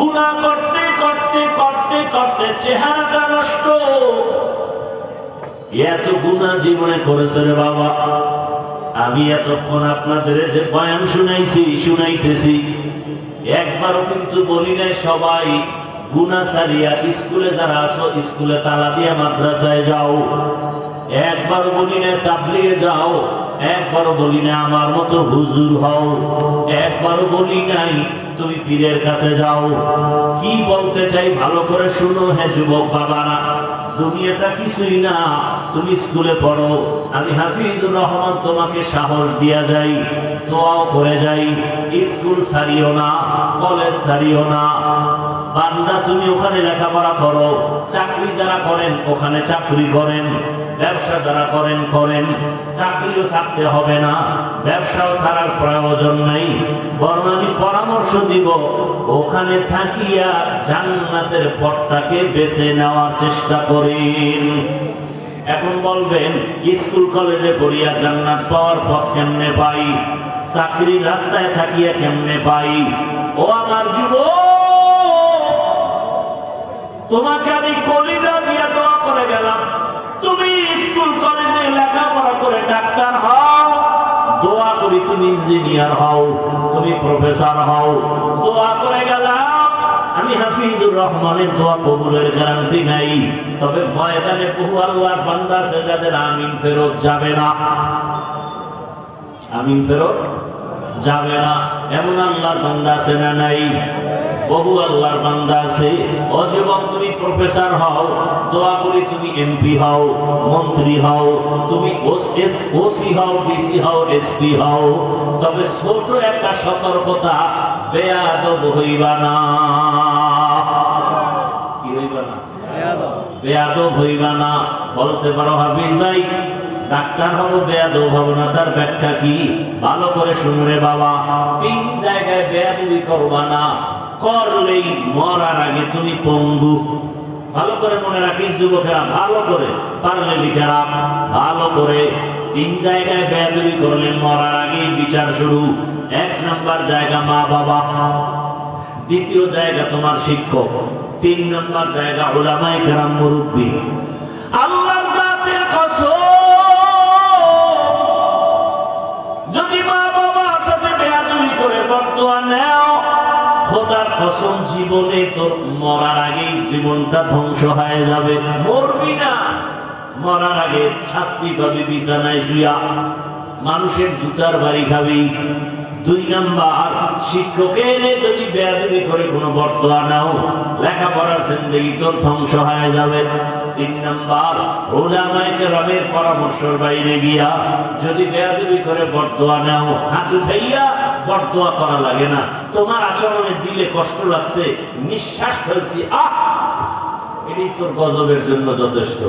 গুণা করতে করতে করতে করতে চেহারাটা নষ্ট। এত গুণা জীবনে করেছে রে বাবা। আমি এতক্ষণ আপনাদের যে বয়ান শুনাইছি, শুনাইতেছি। একবারও কিন্তু বলি নাই, সবাই গুনা সারিয়া স্কুলে যারা আছো, স্কুলে তালা দিয়ে মাদ্রাসায় যাও। একবারও বলি না তাবলিগে যাও। একবারও বলি না আমার মতো হুজুর হও। একবারও বলি নাই তুমি পীরের কাছে যাও। কি বলতে চাই ভালো করে শুনো হে যুবক বাবারা। দুনিয়াটা কিছুই না, তুমি স্কুলে পড়ো। আমি হাফিজুর রহমান তোমাকে সাহস দিয়া যাই দোয়াও করে যাই। স্কুল ছাড়িও না, কলেজ ছাড়িও না। বান্দা, তুমি ওখানে লেখাপড়া করো। চাকরি যারা করেন, ওখানে চাকরি করেন। ব্যবসা যারা করেন করেন। চাকরিও ছাড়তে হবে না। ব্যবসাও ছাড়ার প্রয়োজন নাই। বরং আমি পরামর্শ দিব, ওখানে থাকিয়া জান্নাতের পথটাকে বেছে নেওয়ার চেষ্টা করেন। এখন বলবেন, স্কুল, কলেজে পড়িয়া জান্নাত পাওয়ার পথ কেমনে পাই? চাকরি রাস্তায় থাকিয়া কেমনে পাই? ও আমার যুবক, তোমাকে আমি কলিজা দিয়া দোয়া করে গেলাম। তুমি স্কুল, কলেজে লেখাপড়া করে ডাক্তার হও, দোয়া করি তুমি ইঞ্জিনিয়ার হও, তুমি প্রফেসর হও। দোয়া করে গেলাম, আমি হাফিজুর রহমানের দোয়া কবুলের গ্যারান্টি নাই। তবে ময়দানে বহু আল্লাহর বান্দা আছে যাদের আমিন ফেরত যাবে না। আমিন ফেরত যাবে না। এমন আল্লাহর বান্দা আছে না নাই? বহু আল্লাহর বান্দা আছে। অজীবন তুমি প্রফেসর হও দোয়া করি তুমি এমপি হও মন্ত্রী হও তুমি ওসি হও ডিসি হও এসপি হও। তবে ছোট একটা সতর্কতা বেয়াদব হইবা না। কি হইবা না? বেয়াদব। হইবা না। বলতে পারো হাফিজ ভাই ডাক্তার হব বেয়াদব হব না তার ব্যাখ্যা কি? ভালো করে শুনরে বাবা। তিন জায়গায় বেয়াদবি করবা না। করলেই মরার আগে তুমি পঙ্গু। ভালো করে মনে রাখিস, যুবকেরা, ভালো করে। পারলে লিখে রাখ, ভালো করে। তিন জায়গায় বেয়াদবি করলে মরার আগেই বিচার শুরু। এক নাম্বার জায়গা মা বাবা। দ্বিতীয় জায়গা তোমার শিক্ষক। তিন নাম্বার জায়গা ওলামাই কেরাম মুরব্বী। আল্লাহর যদি মা বাবার সাথে বেয়াদবি করে বর্তোয়া নেও কসম জীবনে তোর মরার আগেই জীবনটা ধ্বংস হয়ে যাবে। মরবি না। মরার আগে শাস্তি পাবি বিছানায় শুয়া মানুষের জুতার বাড়ি খাবি। দুই নাম্বার শিক্ষকের যদি বেয়াদবি করে কোনো বর্তমান নাও লেখাপড়ার জিন্দগি তোর ধ্বংস হয়ে যাবে। তিন নাম্বার ওলামাইকে রবের পরামর্শের বাইরে গিয়া যদি বেয়াদবি করে বর্তোয়া নাও হাত উঠাইয়া বর্তোয়া করা লাগে না। তোমার আচরণে দিলে কষ্ট লাগছে, নিঃশ্বাস ফেলছি, আহ! এটাই তোর গজবের জন্য যথেষ্ট।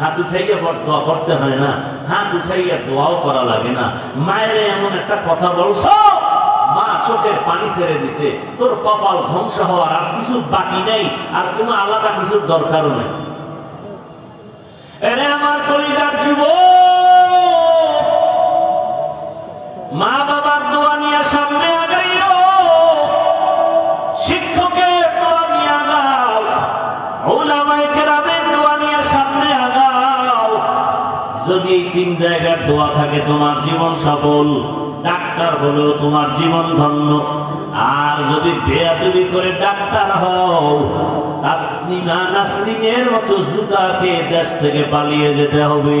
হাত উঠাইয়া বর দোয়া করতে হয় না, হাত উঠাইয়া দোয়াও করা লাগে না। মায়ের এমন একটা কথা বলছ, মা চোখের পানি ছেড়ে দিছে, তোর কপাল ধ্বংস হওয়ার আর কিছু বাকি নেই, আর কোনো আলাদা কিছুর দরকারও নেই। আমার কলিজার যুব মা বাবার দোয়া নিয়ে সামনে আগাইও শিক্ষকের দোয়া নিয়ে আগাও। ওলামায়ে কেরামের দোয়া নিয়ে সামনে আগাও। যদি তিন জায়গার দোয়া থাকে, তোমার জীবন সফল। ডাক্তার হলেও তোমার জীবন ধন্য। আর যদি বেয়াদবি করে ডাক্তার হও তাসলিমা নাসরিনের মতো জুতা খেয়ে দেশ থেকে পালিয়ে যেতে হবে।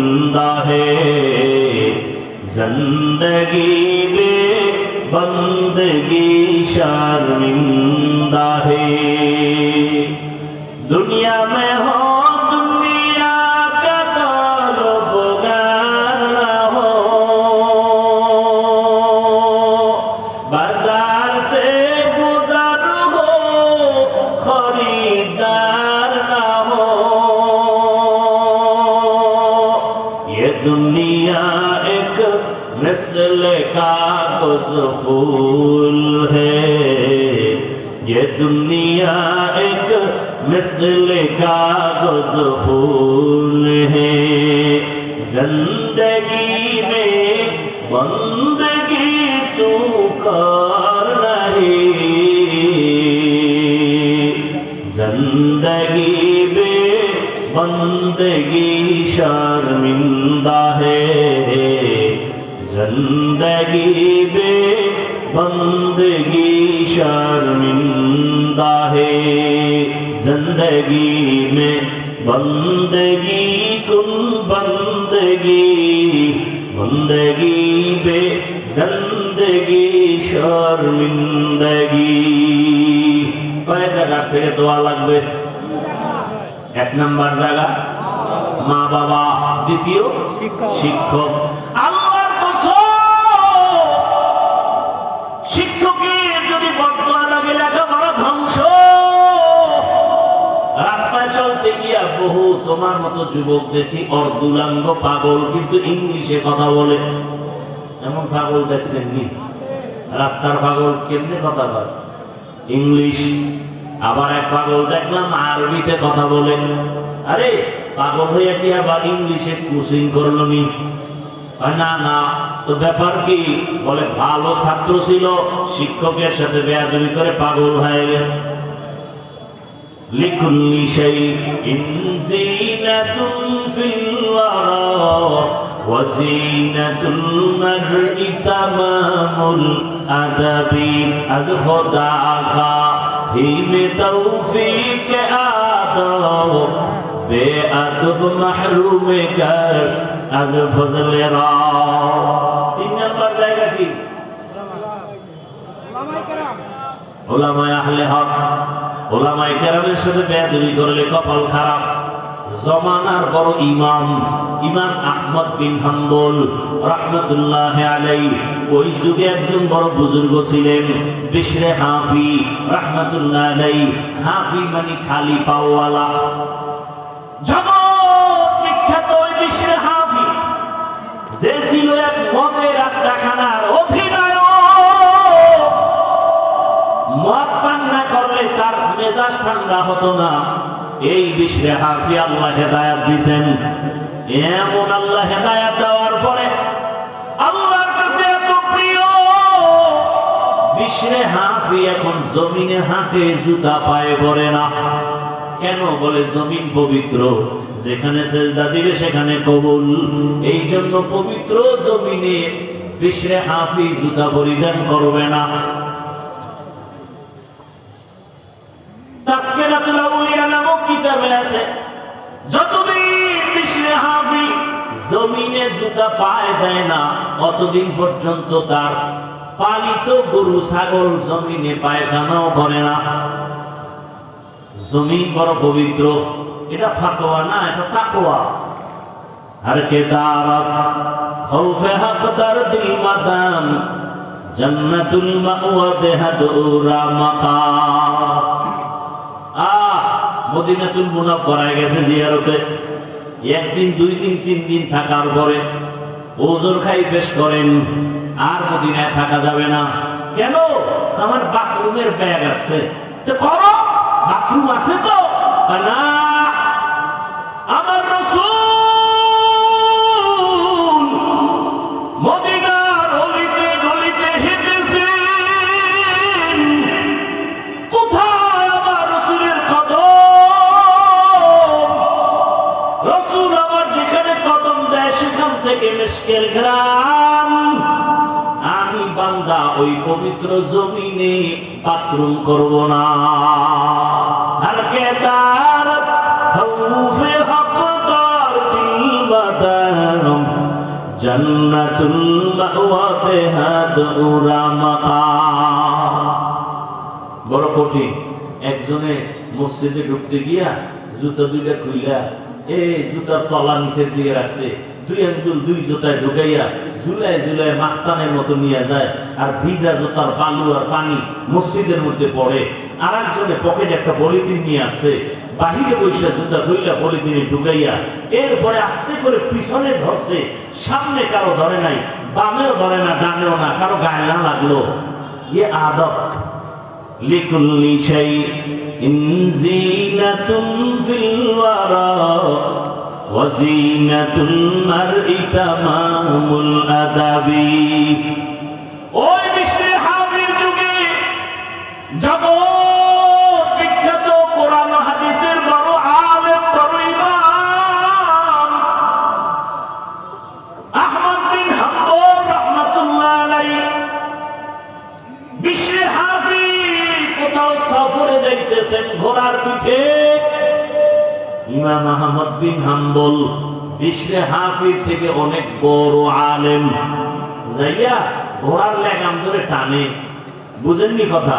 जिंदगी में बंदगी शर्मिंदा है दुनिया में हो बंदगी बे बंदगी शर्मिंदा है। ज़िंदगी बे बंदगी शर्मिंदा है। ज़िंदगी में बंदगी, तुम बंदगी। बंदगी बे ज़िंदगी शर्मिंदगी। থেকে দোয়া লাগবে। এক নাম্বার জায়গা মা বাবা দ্বিতীয় শিক্ষক। আল্লাহর শিক্ষকের যদি বর্তমান লাগে লেখাপড়া ধ্বংস। রাস্তায় চলতে গিয়া বহু তোমার মতো যুবক দেখি অর্ধুলাঙ্গ পাগল কিন্তু ইংলিশে কথা বলে। এমন পাগল দেখছেন কি রাস্তার পাগল কেমনে কথা বলে ইংলিশ। আবার এক পাগল দেখলাম আরবিতে কথা বলে আরে পাগল হইয়া কি আবার ইংলিশে কোচিং করলো নি কয় না না তো ব্যাপার কি বলে ভালো ছাত্র ছিল শিক্ষকের সাথে বেয়াদবি করে পাগল হয়ে গেছে لكل شيء زينة في الورى وزينة المرء تمام الأدب از خدا হিমে তৌফিক আদব বে আদব মাহরুমে কাশ, আজ ফজলে রা। তিন নাম্বার জায়গা কি? ওলামায় আহলে হক, ওলামায় কেরামের সাথে বেয়াদবি করলে কপাল খারাপ। জমানার বড় ইমাম ইমাম আহমদ বিন হাম্বল রহমতুল্লাহ আলাই ওই যুগে একজন বড় বুজুর্গ ছিলেন, বিশরে হাফি রহমতুল্লাহ আলাই হাফি মানে খালি পাওয়ালা। জগৎ বিখ্যাত ওই বিশরে হাফি। যে ছিল এক মদের আড্ডাখানার অধিনায়ক। মদ পান না করলে তার মেজাজ ঠান্ডা হতো না। এই বিশ্বে হাফি আল্লাহ হেদায়াত দিছেন? এমন আল্লাহ হেদায়াত দেওয়ার পরে আল্লাহর কাছে এত প্রিয়। বিশ্বে হাফি এখন জমিনে হাঁটে জুতা পায়ে পড়ে না? কেন বলে জমিন পবিত্র? যেখানে সেজদা দিবে সেখানে কবুল। এই জন্য পবিত্র জমিনে বিশ্বে হাফি জুতা পরিধান করবে না? অতদিন পর্যন্ত তার পালিত গরু ছাগল জমিনে পায়খানাও করে না? জমিন বড় পবিত্র। এটা ফাতোয়া না, এটা তাকওয়া। আর কে দারাত খৌফে হকদার দিল মাদাম জান্নাতুল মাওয়া দেহাদুরা মাকাম। আহ, মদিনাতুল মুনাফফরায় গেছে জিয়ারতে। একদিন, দুই দিন, তিন দিন থাকার পরে ওজোর খাই পেশ করেন, আর মদিনায় থাকা যাবে না। কেন? আমার বাথরুমের ব্যাগ আছে। তো করো বাথরুম আছে তো? না মিশকের গ্রাম আমি বান্দা, ওই পবিত্র জমিনে বাথরুম করব না। আর কেদার খৌফে হকদার দিল বাদাম জান্নাতুল মাওয়াতে হাদ বড় কঠিন। একজনে মসজিদে ঢুকতে গিয়া জুতা দুইটা খুইলা, এই জুতার তলা নিচের দিকে রাখছে। দুই আঙ্গুল দুই জোতায় ঢুকাইয়া ঝুলায় ঝুলায় মাস্তানের মতো নিয়ে যায় আর ভিজা জুতার বালু আর পানি মসজিদের মধ্যে পড়ে। আর একজনে পকেটে একটা পলিথিন নিয়ে আসছে বাহিরে বসে জুতা খুইলা পলিথিনে ঢুকাইয়া এরপরে আস্তে করে পিছনে ধরছে। সামনে কারও ধরে নাই, বামেও ধরে না, ডানেও না, কারও গায়ে না লাগল। ইয়ে আদব। লিকুল্লি শাই ইনজিনাতুন ফিল ওয়ারা। ওয়াজিনাতুল মারই তামামুল আদাবি ওই বিশ্বের হাবির যুগে জগৎ ইমাম আহমদ বিন হাম্বল বিশ্বের হাফিজ থেকে অনেক বড় আলেম। যাইয়া ঘোড়ার লাগাম ধরে টানে। বুঝেননি কথা?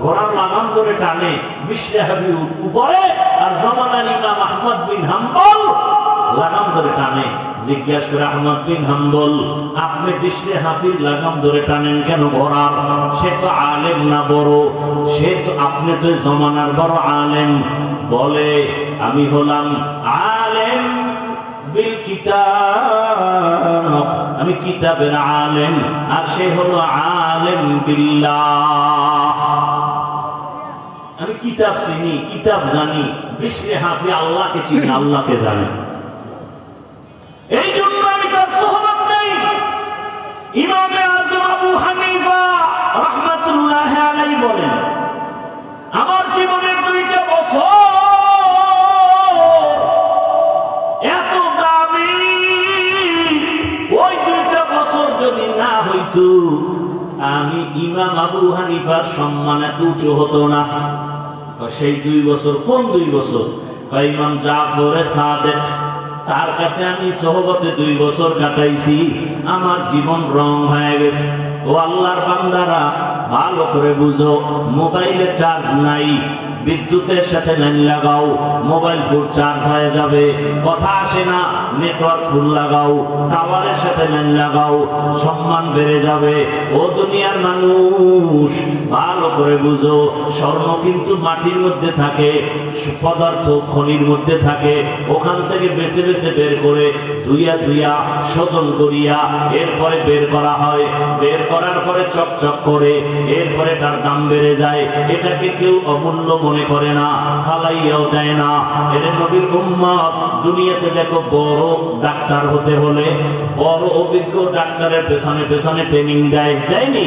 ঘোড়ার লাগাম ধরে টানে। বিশ্বে হাবিব উপরে আর জমানার ইমাম আহমদ বিন হাম্বল লাগাম ধরে টানে। জিজ্ঞাসা করে আহমদ বিন হাম্বল, আপনি বিশ্বে হাফির লাগাম ধরে টানেন কেন ঘোড়ার? সে তো আলেম না বড়। সে তো, আপনি তো জমানার বড় আলেম। বলে আমি হলাম আলেম বিল কিতাব। আমি কিতাবের আলেম, আর সে হলো আলেম বিল্লাহ। আমি কিতাব চিনি, কিতাব জানি, বিশ্বে হাফি আল্লাহকে চিনি, আল্লাহকে জানি। এই জন্য আমি তার সহমত নেই। ইমামে আজম আবু হানিফা রহমাতুল্লাহ আলাই বলেন, আমার জীবনের দুইটা বছর হইতো আমি ইমাম আবু হানিফার সম্মান এত উঁচু হতো না। সেই দুই বছর, কোন দুই বছর? ইমাম জাফরে সাদেক, তার কাছে আমি সহবতে দুই বছর কাটাইছি। আমার জীবন রং হয়ে গেছে। ও আল্লাহর বান্দারা, ভালো করে বুঝো, মোবাইলে চার্জ নাই। বিদ্যুতের সাথে লাইন লাগাও, মোবাইল ফুল চার্জ হয়ে যাবে, কথা আসে না নেটওয়ার্ক ফুল লাগাও টাওয়ারের সাথে লাইন লাগাও, সম্মান বেড়ে যাবে। ও দুনিয়ার মানুষ, ভালো করে বুঝো, স্বর্ণ কিন্তু মাটির মধ্যে থাকে, পদার্থ খনির মধ্যে থাকে, ওখান থেকে বেছে বেছে বের করে ধুইয়া ধুইয়া শোধন করিয়া এরপরে বের করা হয়। বের করার পরে চকচক করে, এরপরে তার দাম বেড়ে যায়। এটাকে কেউ অমূল্য মনে করে না, ফালাইয়াও দেয় না। এর নবীর উম্মত, দুনিয়াতে দেখো বড় ডাক্তার হতে হলে, বড় অভিজ্ঞ ডাক্তারের পেছনে পেছনে ট্রেনিং দেয়। দেয়নি?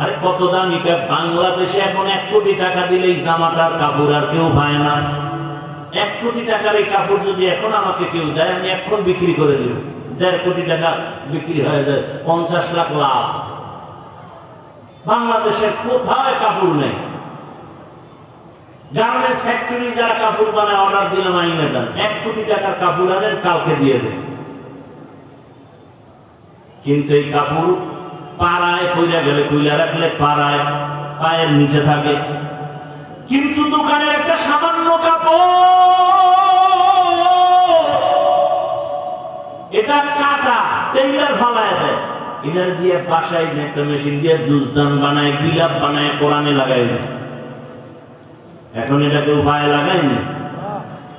আরে কত দামি কা- বাংলাদেশে এখন এক কোটি টাকা দিলেই জামাটার কাপড় আর কেউ পায় না। এক কোটি টাকার এই কাপড় যদি এখন আমাকে কেউ দেয়, আমি এখন বিক্রি করে দেব। দেড় কোটি টাকা বিক্রি হয়ে যায়, পঞ্চাশ লাখ লাভ। বাংলাদেশের কোথায় কাপড় নেই? গার্মেন্টস ফ্যাক্টরি যারা কাপড় বানায়, অর্ডার দিলাম, আইনে দেন। এক কোটি টাকার কাপড় আনেন কালকে দিয়ে দেন। কিন্তু এই কাপড় পাড়ায়, কইরা গেলে কইলা রাখলে পাড়ায়, পায়ের নিচে থাকে। কিন্তু দোকানের একটা সামান্য কাপড়। এটা কাটা টেন্ডার ফালায় দেয়। এটার দিয়ে বাসায় একটা মেশিন দিয়ে জুস দান বানায়, গিলাপ বানায়, কোরআনে লাগাই এখন এটা কেউ পায়ে লাগাইনি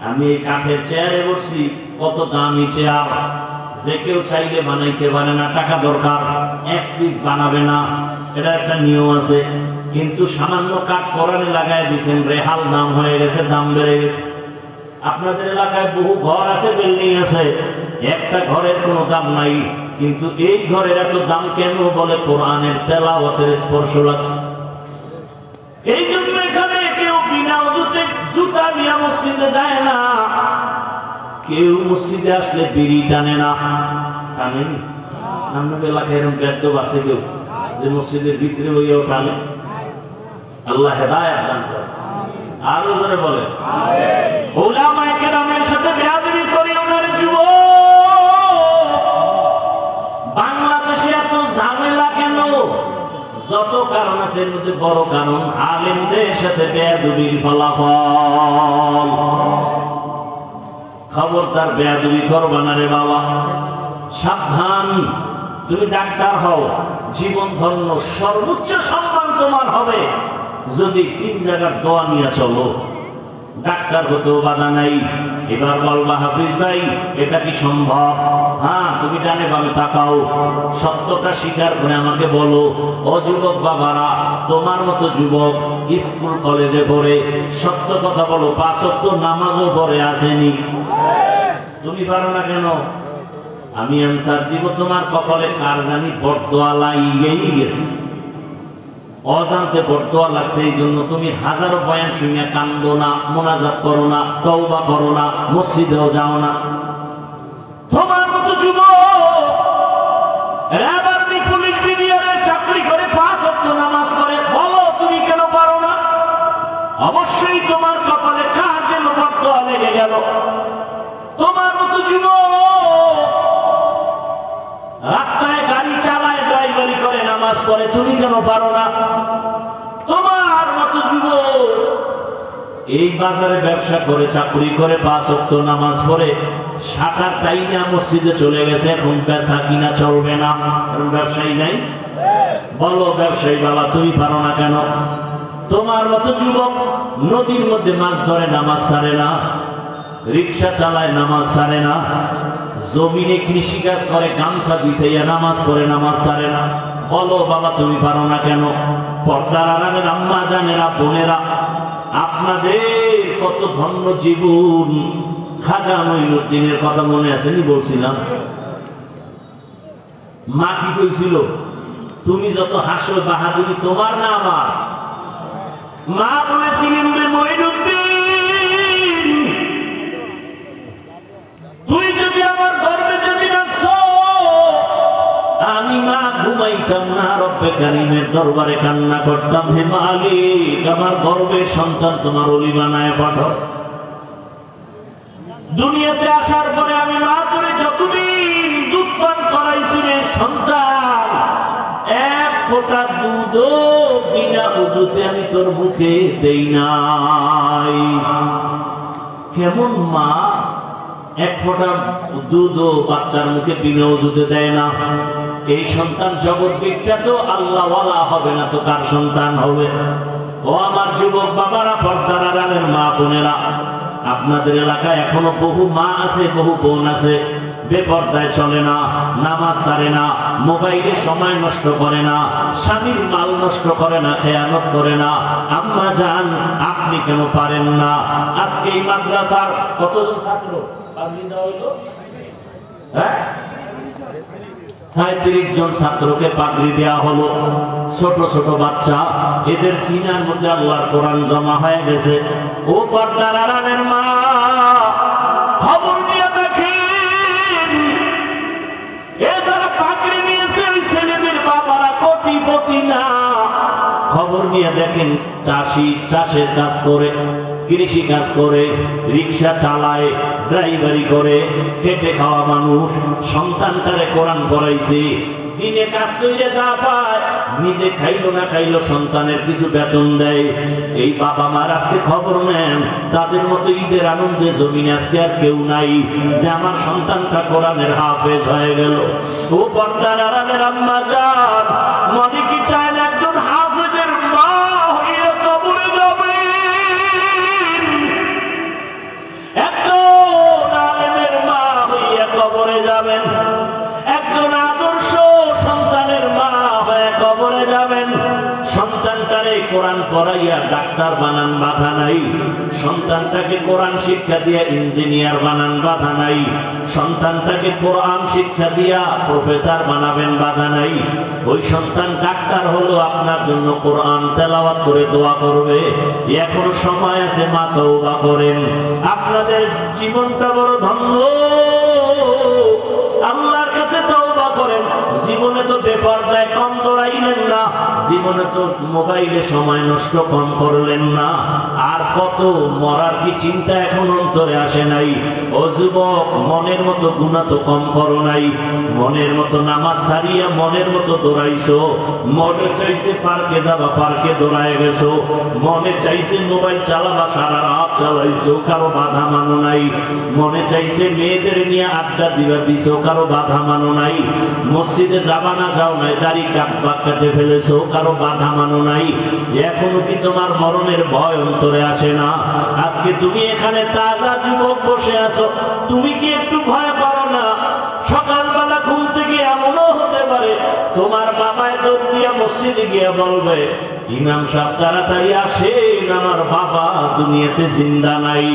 আমি এই কাঠের চেয়ারে বসছি, কত দামি চেয়ার। যে কেউ চাইলে বানাইতে পারে না, টাকা দরকার। এক পিস বানাবে না। এটা একটা নিয়ম আছে। কিন্তু সামান্য কাঠ কোরআনে লাগাই দিয়েছেন রেহাল দাম হয়ে গেছে, দাম বেড়ে গেছে। আপনাদের এলাকায় বহু ঘর আছে, বিল্ডিং আছে। একটা ঘরের কোনো দাম নাই। কিন্তু এই ঘরের এত দাম কেন বলে কোরআনের তেলাওয়াতের স্পর্শ লাগছে? এই জন্য এখানে কেউ বিনা অজুতে জুতা নিয়ে মসজিদে যায় না। কেউ মসজিদে আসলে বিড়ি টানে না। টানেন? আপনার এলাকায় এরকম বেদ্য আছে কেউ যে মসজিদের ভিতরে বইয়াও টানে আল্লাহ হেদায়াত দান করে। আরও জোরে বলে ওলামায়ে কেরামের সাথে বেয়াদবি করি ওনার যুব। বাংলাদেশে এত ঝামেলা কেন? যত কারণ আছে এর মধ্যে বড় কারণ আলেমদের সাথে বেয়াদুবির ফলাফল। খবরদার বেয়াদুবি করবা না রে বাবা। সাবধান। তুমি ডাক্তার হও, জীবন ধন্য, সর্বোচ্চ সম্মান তোমার হবে। যদি তিন জায়গার দোয়া নিয়ে চলো, ডাক্তার হতেও বাধা নাই। এবার বলবা হাফিজ ভাই, এটা কি সম্ভব? হ্যাঁ তুমি ডানে বামে তাকাও। সত্যটা স্বীকার করে আমাকে বলো, ও যুবক বাবারা, তোমার মতো যুবক স্কুল, কলেজে পড়ে সত্য কথা বলো পাঁচত্ব নামাজও পড়ে আসেনি। তুমি পারো না কেন? আমি অ্যান্সার দিব, তোমার কপালে কার জানি বরদোয়া লাইয়েই গেছে। অজান্তে বরদোয়া লাগছে এই জন্য তুমি হাজারো বয়ান শুনে কান্দো না, মোনাজাত করো না, তওবা করো না, মসজিদেও যাও না। তোমার মতো বিডিআরের চাকরি করে পাঁচ অক্ট নামাজ পড়ে, বলো তুমি কেন পারো না? অবশ্যই তোমার কপালে কার যেন বরদোয়া লেগে গেল। তোমার মতো যুবক রাস্তায় গাড়ি চালায়, ড্রাইভারি করে, নামাজ পড়ে, তুমি কেন পারো না? তোমার মতো যুবক। এই বাজারে ব্যবসা করে, চাকরি করে, পাঁচ অক্ট নামাজ পড়ে, সাতার টাইনা মসজিদে চলে গেছে, এখন ব্যবসা কিনা চলবে না। ব্যবসায়ী নাই? বলো, ব্যবসায়ী বাবা, তুমি পারো না কেন? তোমার মতো যুবক নদীর মধ্যে মাছ ধরে, নামাজ ছাড়ে না। রিক্সা চালায়, নামাজ ছাড়ে না। জমিনে কৃষি কাজ করে, গামছা বিছাইয়া নামাজ পড়ে, নামাজ ছাড়ে না। বলো, বাবা, তুমি পারো না কেন? পর্দার আরামের আম্মা, জানেরা, বোনেরা, আপনাদের কত ধন্য জীবন। খাজা মঈনুদ্দিনের কথা মনে আসেনি বলছিলাম। মা কি কইছিল? তুমি যত হাসো, বাহাদুরি তোমার না আমার। মা বলেছিলেন রে যদি আমার গর্বে যদি নাচো আমি মা ঘুমাইতাম না, রব্বে কারিমের দরবারে কান্না করতাম। হে মালিক, আমার গর্বের সন্তান তোমার অলি বানায় পাঠাও। দুনিয়াতে আসার পরে আমি মা করে যতদিন দুধ পান করাইছি রে সন্তান, এক ফোঁটা দুধও বিনা উজুতে আমি তোর মুখে দেই নাই। কেমন মা? এক ফোঁটা দুধও বাচ্চার মুখে বিনা উজুতে দেয় না। এই সন্তান জগৎ বিখ্যাত, আল্লাহওয়ালা হবে না তো কার সন্তান হবে? ও আমার যুবক বাবারা পর্দার আড়ালের মা বোনেরা, আপনাদের এলাকায় এখনও বহু মা আছে, বহু বোন আছে, বেপর্দায় চলে না, নামাজ সারে না, মোবাইলে সময় নষ্ট করে না, স্বামীর মাল নষ্ট করে না, খেয়ানত করে না, আম্মা যান, আপনি কেন পারেন না? আজকে এই মাদ্রাসার কতজন ছাত্র? হ্যাঁ? সাঁত্রিশ জন ছাত্রকে পাগড়ি দেওয়া হলো। ছোট ছোট বাচ্চা। এদের সিনার মধ্যে আল্লাহর কোরআন জমা হয়ে গেছে। ও পর্দার আরামের মা খবর নিয়ে দেখেন, চাষি চাষের কাজ করে। কৃষি কাজ করে, রিক্সা চালায়, ড্রাইভারি করে, খেটে খাওয়া মানুষ, সন্তানটারে কোরআন পড়াইছে, দিনে কাজ কইরে যা পায়, নিজে খাইলো না খাইলো সন্তানের কিছু বেতন দেয়। এই বাবা মার আজকে খবর নেন, তাদের মতো ঈদের আনন্দে জমিনে আজকে আর কেউ নাই, যে আমার সন্তানটা কোরআনের হাফেজ হয়ে গেল। ও পর্দার আরামের আম্মা যান, মনে কি চায় পড়াইয়া ডাক্তার বানান, বাধা নাই। সন্তানটাকে কোরআন শিক্ষা দিয়া ইঞ্জিনিয়ার বানান, বাধা নাই। সন্তানটাকে কোরআন শিক্ষা দিয়া প্রফেসর বানাবেন, বাধা নাই। ওই সন্তান ডাক্তার হলো, আপনার জন্য কোরআন তেলাওয়াত করে দোয়া করবে। এখনও সময় আছে, মা তওবা করেন। আপনাদের জীবনটা বড় ধন্য। আল্লাহর কাছে তওবা করেন। জীবনে তো বেপরদায় কম দৌড়াইলেন না, জীবনে তো মোবাইলে সময় নষ্ট কম করলেন না। আর কত মরার কি চিন্তা এখন অন্তরে আসে নাই। ও যুবক, মনের মতো গুণা তো কম করো নাই। মনের মতো নামাজ সারিয়া মনের মতো দৌড়াইছো। মনে চাইছে পার্কে যাবা, পার্কে দৌড়ায় গেছো। মনে চাইছে মোবাইল চালাবা, সারা রাত চালাইছো, কারও বাধা মানো নাই। মনে চাইছে মেয়েদের নিয়ে আড্ডা দিবা দিছো, কারও বাধা মানো নাই। মসজিদে যাবা না যাও নাই, দাড়ি কাটবা কেটে ফেলেছো, কারও বাধা মানো নাই। এখনও কি তোমার মরণের ভয় অন্তরে আসে না? আজকে তুমি এখানে তাজা যুবক বসে আছো, তুমি কি একটু ভয় করো না? সকালবেলা ঘুম থেকে এমনও হতে পারে, তোমার বাবায় দৌড় দিয়া মসজিদে গিয়ে বলবে, ইমাম সাহেব, তাড়াতাড়ি আসেন, আমার বাবা দুনিয়াতে জিন্দা নাই।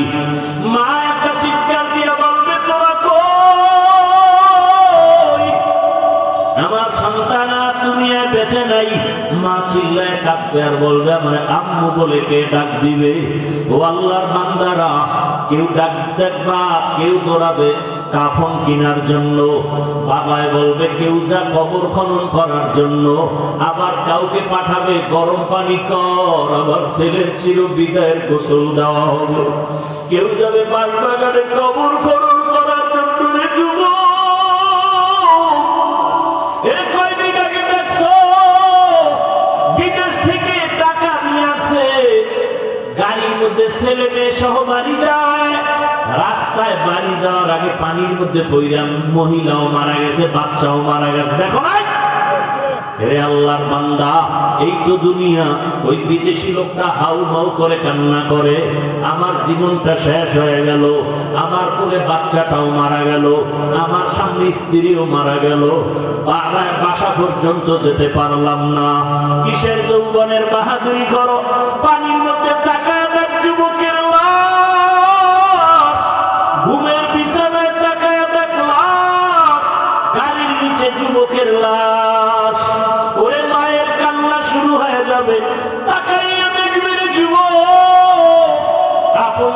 মা একটা চিৎকার দিয়ে বলবে তোরা কই? আমার সন্তান দুনিয়ায় বেঁচে নাই, মা চিল্লায় কাঁদবে আর বলবে, আমার আম্মু বলে কে ডাক দিবে? ও আল্লাহর বান্দারা, কেউ ডাক দেখবা, কেউ দৌড়াবে কাফন কেনার জন্য। বাবায় বলবে, কেউ যা কবর খনন করার জন্য আবার কাউকে পাঠাবে, গরম পানি কর আবার ছেলের চির বিদায়ের গোসল দেওয়া হবে। কেউ যাবে বাগানে কবর খনন করার জন্য যুবক। মধ্যে ছেলে মেয়ে সহ বাড়ি যায় রাস্তায় বাড়ি যাওয়ার আগে পানির মধ্যে পইরাম মহিলাও মারা গেছে, বাচ্চাও মারা গেছে। দেখো নাই? রে আল্লাহর বান্দা, এই তো দুনিয়া। ওই বিদেশি লোকটা হাউ মাউ করে কান্না করে। আমার জীবনটা শেষ হয়ে গেল। আমার কোলে বাচ্চাটাও মারা গেল। আমার সামনে স্ত্রীও মারা গেল। বাড়ায় বাসা পর্যন্ত যেতে পারলাম না। কিসের যৌবনের বাহাদুরি করো? পানির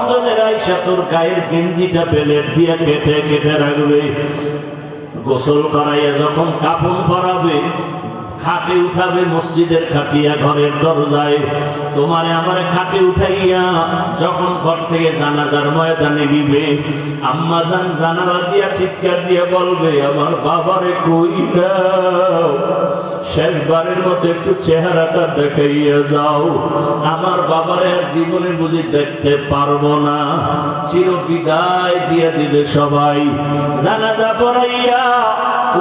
আপন জনের তোর গায়ের গেঞ্জিটা পেলেট দিয়ে কেটে কেটে রাখবে। গোসল করাইয়া যখন কাপড় পরাবে খাটে উঠাবে মসজিদের খাটিয়া ঘরের দরজায়। তোমারে আমারে খাটে উঠাইয়া যখন ঘর থেকে জানাজার ময়দানে নিবে, আম্মা জান জানালা দিয়া চিৎকার দিয়ে বলবে, আমার বাবারে কই শেষবারের মতো একটু চেহারাটা দেখাইয়া যাও। আমার বাবারে জীবনে বুঝি দেখতে পারব না। চির বিদায় দিয়ে দিবে সবাই। জানাজা পড়াইয়া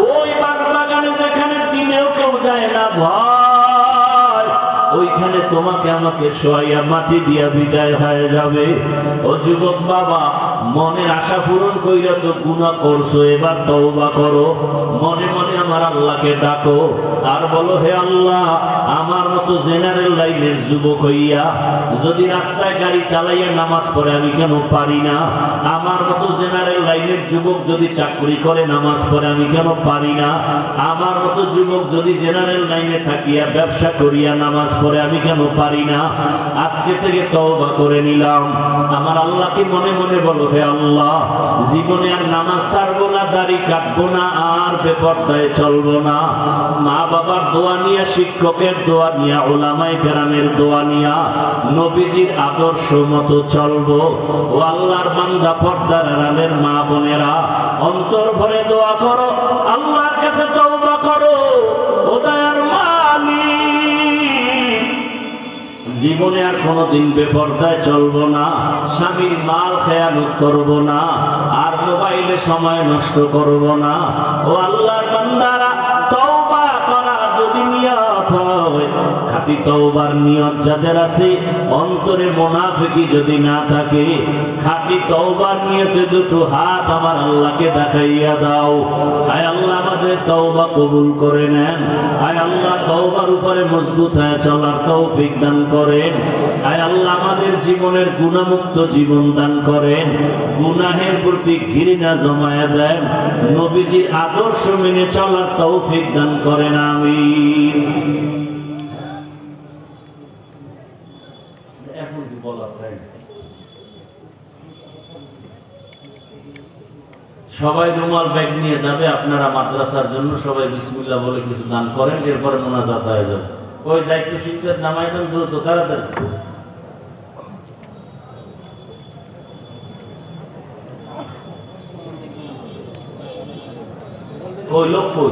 ওই বাগ বাগানে যেখানে দিনেও কেউ যায় না ভাই। ওইখানে তোমাকে আমাকে শোয়াইয়া মাটি দিয়া বিদায় হয়ে যাবে। ও যুবক বাবা, মনের আশা পূরণ কইরা তো গুণা করছ, এবার তওবা করো। মনে মনে আমার আল্লাহকে ডাকো। আর বলো, হে আল্লাহ, আমার মতো জেনারেল লাইনের যুবক হইয়া যদি রাস্তায় গাড়ি চালাইয়া নামাজ পড়ে, আমি কেন পারি না? আমার মতো জেনারেল লাইনের যুবক যদি চাকরি করে, নামাজ পড়ে, আমি কেন পারি না? আমার মতো যুবক যদি জেনারেল লাইনে থাকিয়া, ব্যবসা করিয়া নামাজ পড়ে, আমি কেন পারি না? আজকে থেকে তওবা করে নিলাম। আমার আল্লাহকে মনে মনে বলো, হে আল্লাহ, জীবনে আর নামাজ ছাড়বো না, দাড়ি কাটবো না, আর বেপর্দায় চলবো না। মা বাবার দোয়া নিয়া, শিক্ষকের দোয়া নিয়া ওলামাই কেরামের দোয়া নিয়া নবীজির আদর্শ মতো চলবো। ও আল্লাহর বান্দা, পর্দার আড়ালের মা বোনেরা, অন্তর ভরে দোয়া করো, আল্লাহর কাছে তওবা করো। ও দয়ার জীবনে আর কোনোদিন বেপর্দায় চলবো না, স্বামীর মাল খেয়ালত করব না, আর মোবাইলে সময় নষ্ট করব না। ও আল্লাহর খাঁটি তওবার নিয়ত যাদের আছে, অন্তরে মোনাফিকি যদি না থাকে, খাঁটি তওবার নিয়তে দুটো হাত আমার আল্লাহকে দেখাইয়া দাও। আয় আল্লাহ আমাদের তওবা কবুল করে নেন। আয় আল্লাহ তওবার উপরে মজবুত হয়ে চলার তৌফিক দান করেন। আয় আল্লাহ আমাদের জীবনের গুণামুক্ত জীবন দান করেন। গুনাহের প্রতি ঘৃণা জমায়া দেন। নবীজির আদর্শ মেনে চলার তৌফিক দান করেন, আমিন। সবাই রুমাল ব্যাগ নিয়ে যাবে, আপনারা মাদ্রাসার জন্য সবাই বিসমুল্লাহ বলে কিছু দান করেন, এরপরে মোনাজাত হয়ে যাবে। ওই দায়িত্বশীলদের নামাই দেন, দ্রুত তাড়াতাড়ি। ওই লক্ষ্য